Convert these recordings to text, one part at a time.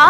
가?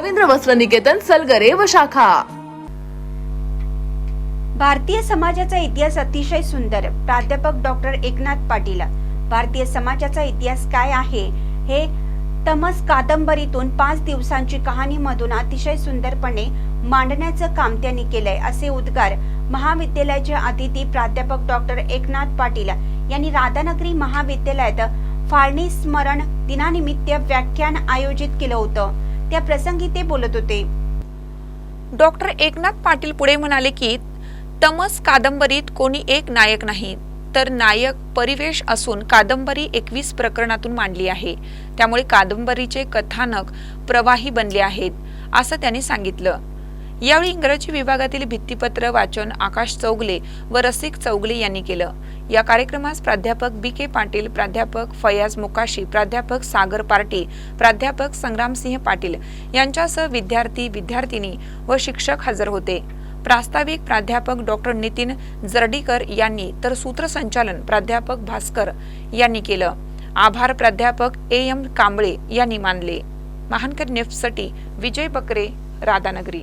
रवींद्र वस्त्र निकेतन सलगरे व शाखा. भारतीय समाजाचा इतिहास अतिशय सुंदर. प्राध्यापक डॉक्टर एकनाथ पाटील भारतीय समाजाचा इतिहास काय आहे? हे तमस कादंबरीतून पाच दिवसांची कहाणीमधून अतिशय सुंदरपणे मांडण्याचं काम त्यांनी केलंय असे उद्गार महाविद्यालयाचे अतिथी प्राध्यापक डॉक्टर एकनाथ पाटील यांनी राधानगरी महाविद्यालयात फाळणी स्मरण दिनानिमित्त व्याख्यान आयोजित केलं होतं. त्या प्रसंगी ते बोलत होते. डॉक्टर एकनाथ पाटील पुढे म्हणाले की तमस कादंबरीत कोणी एक नायक नाही तर नायक परिवेश असून कादंबरी एकवीस प्रकरणातून मांडली आहे. त्यामुळे कादंबरीचे कथानक प्रवाही बनले आहेत असं त्यांनी सांगितलं. यावेळी इंग्रजी विभागातील भित्तीपत्र वाचन आकाश चौगले व रसिक चौगले यांनी केलं. या कार्यक्रमास प्राध्यापक बी के पाटील प्राध्यापक फयाज मुकाशी प्राध्यापक सागर पार्टी प्राध्यापक संग्रामसिंह पाटील यांच्यासह विद्यार्थी विद्यार्थिनी व शिक्षक हजर होते. प्रास्ताविक प्राध्यापक डॉक्टर नितीन जर्डीकर यांनी तर सूत्रसंचालन प्राध्यापक भास्कर यांनी केलं. आभार प्राध्यापक ए एम कांबळे यांनी मानले. महानकर नेफ्टसाठी विजय बकरे राधानगरी.